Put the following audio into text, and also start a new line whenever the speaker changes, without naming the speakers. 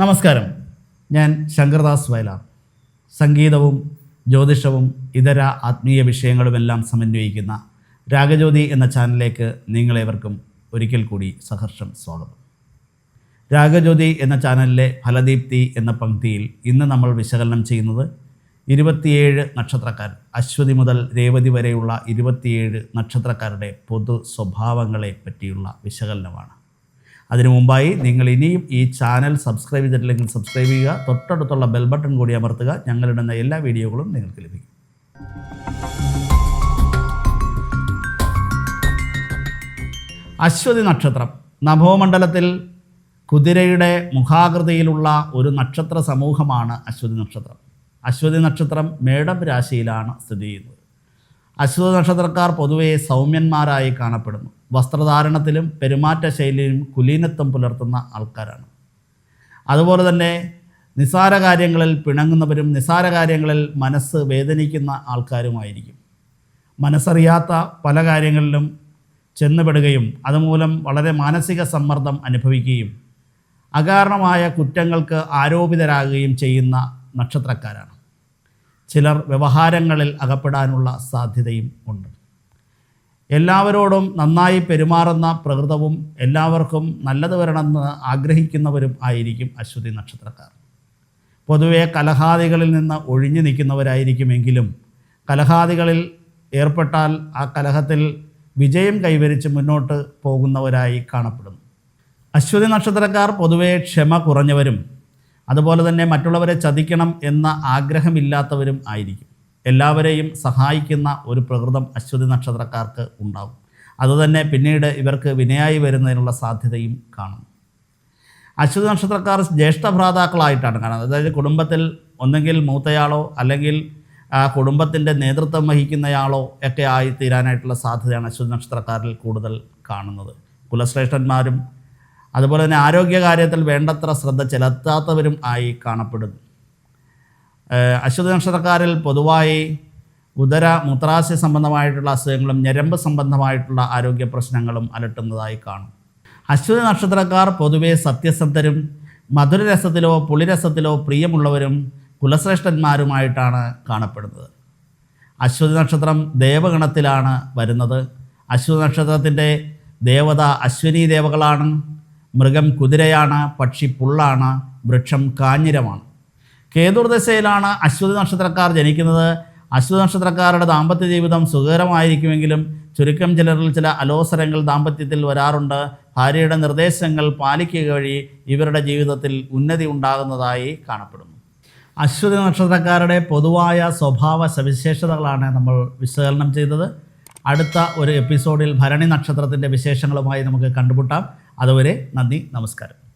നമസ്കാരം. ഞാൻ ശങ്കർദാസ് വയലാർ. സംഗീതവും ജ്യോതിഷവും ഇതര ആത്മീയ വിഷയങ്ങളുമെല്ലാം സമന്വയിക്കുന്ന രാഗജ്യോതി എന്ന ചാനലിലേക്ക് നിങ്ങളേവർക്കും ഒരിക്കൽ കൂടി സഹർഷം സ്വാഗതം. രാഗജ്യോതി എന്ന ചാനലിലെ ഫലദീപ്തി എന്ന പങ്ക്തിയിൽ ഇന്ന് നമ്മൾ വിശകലനം ചെയ്യുന്നത് ഇരുപത്തിയേഴ് നക്ഷത്രക്കാർ അശ്വതി മുതൽ രേവതി വരെയുള്ള ഇരുപത്തിയേഴ് നക്ഷത്രക്കാരുടെ പൊതു സ്വഭാവങ്ങളെ പറ്റിയുള്ള വിശകലനമാണ്. അതിനു മുമ്പായി നിങ്ങൾ ഇനിയും ഈ ചാനൽ സബ്സ്ക്രൈബ് ചെയ്തിട്ടില്ലെങ്കിൽ സബ്സ്ക്രൈബ് ചെയ്യുക തൊട്ടടുത്തുള്ള ബെൽ ബട്ടൺ കൂടി അമർത്തുക ഞങ്ങളിടുന്ന എല്ലാ വീഡിയോകളും നിങ്ങൾക്ക് ലഭിക്കും. അശ്വതി നക്ഷത്രം. നഭോമണ്ഡലത്തിൽ കുതിരയുടെ മുഖാകൃതിയിലുള്ള ഒരു നക്ഷത്ര സമൂഹമാണ് അശ്വതി നക്ഷത്രം. അശ്വതി നക്ഷത്രം മേടം രാശിയിലാണ് സ്ഥിതി ചെയ്യുന്നത്. അശ്വതി നക്ഷത്രക്കാർ പൊതുവെ സൗമ്യന്മാരായി കാണപ്പെടുന്നു. വസ്ത്രധാരണത്തിലും പെരുമാറ്റ ശൈലിയിലും കുലീനത്വം പുലർത്തുന്ന ആൾക്കാരാണ്. അതുപോലെ തന്നെ നിസാര കാര്യങ്ങളിൽ പിണങ്ങുന്നവരും നിസാര കാര്യങ്ങളിൽ മനസ്സ് വേദനിക്കുന്ന ആൾക്കാരുമായിരിക്കും. മനസ്സറിയാത്ത പല കാര്യങ്ങളിലും ചെന്നുപെടുകയും അതുമൂലം വളരെ മാനസിക സമ്മർദ്ദം അനുഭവിക്കുകയും അകാരണമായ കുറ്റങ്ങൾക്ക് ആരോപിതരാകുകയും ചെയ്യുന്ന നക്ഷത്രക്കാരാണ്. ചിലർ വ്യവഹാരങ്ങളിൽ അകപ്പെടാനുള്ള സാധ്യതയും ഉണ്ട്. എല്ലാവരോടും നന്നായി പെരുമാറുന്ന പ്രകൃതവും എല്ലാവർക്കും നല്ലത് വരണമെന്ന് ആഗ്രഹിക്കുന്നവരും ആയിരിക്കും അശ്വതി നക്ഷത്രക്കാർ. പൊതുവെ കലഹാദികളിൽ നിന്ന് ഒഴിഞ്ഞു നിൽക്കുന്നവരായിരിക്കുമെങ്കിലും കലഹാദികളിൽ ഏർപ്പെട്ടാൽ ആ കലഹത്തിൽ വിജയം കൈവരിച്ച് മുന്നോട്ട് പോകുന്നവരായി കാണപ്പെടുന്നു. അശ്വതി നക്ഷത്രക്കാർ പൊതുവേ ക്ഷമ കുറഞ്ഞവരും അതുപോലെ തന്നെ മറ്റുള്ളവരെ ചതിക്കണം എന്ന ആഗ്രഹമില്ലാത്തവരും ആയിരിക്കും. എല്ലാവരെയും സഹായിക്കുന്ന ഒരു പ്രകൃതം അശ്വതി നക്ഷത്രക്കാർക്ക് ഉണ്ടാകും അതുതന്നെ പിന്നീട് ഇവർക്ക് വിനയായി വരുന്നതിനുള്ള സാധ്യതയും കാണും. അശ്വതി നക്ഷത്രക്കാർ ജ്യേഷ്ഠഭ്രാതാക്കളായിട്ടാണ് കാണുന്നത്. അതായത് കുടുംബത്തിൽ ഒന്നെങ്കിൽ മൂത്തയാളോ അല്ലെങ്കിൽ ആ കുടുംബത്തിന്റെ നേതൃത്വം വഹിക്കുന്നയാളോ ഒക്കെ ആയി തീരാനായിട്ടുള്ള സാധ്യതയാണ് അശ്വതി നക്ഷത്രക്കാരിൽ കൂടുതൽ കാണുന്നത്. കുലശ്രേഷ്ഠന്മാരും അതുപോലെ തന്നെ ആരോഗ്യകാര്യത്തിൽ വേണ്ടത്ര ശ്രദ്ധ ചെലുത്താത്തവരും ആയി കാണപ്പെടുന്നു. അശ്വതി നക്ഷത്രക്കാരിൽ പൊതുവായി ഉദര മൂത്രാശയ സംബന്ധമായിട്ടുള്ള അസുഖങ്ങളും ഞരമ്പ് സംബന്ധമായിട്ടുള്ള ആരോഗ്യ പ്രശ്നങ്ങളും അലട്ടുന്നതായി കാണും. അശ്വതി നക്ഷത്രക്കാർ പൊതുവെ സത്യസന്ധരും മധുരരസത്തിലോ പുളിരസത്തിലോ പ്രിയമുള്ളവരും കുലശ്രേഷ്ഠന്മാരുമായിട്ടാണ് കാണപ്പെടുന്നത്. അശ്വതി നക്ഷത്രം ദേവഗണത്തിലാണ് വരുന്നത്. അശ്വതി നക്ഷത്രത്തിന്റെ ദേവത അശ്വനി ദേവകളാണ്. മൃഗം കുതിരയാണ് പക്ഷി പുള്ളാണ് വൃക്ഷം കാഞ്ഞിരമാണ്. കേതുർദശയിലാണ് അശ്വതി നക്ഷത്രക്കാർ ജനിക്കുന്നത്. അശ്വതി നക്ഷത്രക്കാരുടെ ദാമ്പത്യ ജീവിതം സുഖകരമായിരിക്കുമെങ്കിലും ചുരുക്കം ചിലരിൽ ചില അലോസരങ്ങൾ ദാമ്പത്യത്തിൽ വരാറുണ്ട്. ഭാര്യയുടെ നിർദ്ദേശങ്ങൾ പാലിക്കുക വഴി ഇവരുടെ ജീവിതത്തിൽ ഉന്നതി ഉണ്ടാകുന്നതായി കാണപ്പെടുന്നു. അശ്വതി നക്ഷത്രക്കാരുടെ പൊതുവായ സ്വഭാവ സവിശേഷതകളാണ് നമ്മൾ വിശകലനം ചെയ്തത്. അടുത്ത ഒരു എപ്പിസോഡിൽ ഭരണി നക്ഷത്രത്തിന്റെ വിശേഷങ്ങളുമായി നമുക്ക് കണ്ടുമുട്ടാം. അതുവരെ നന്ദി നമസ്കാരം.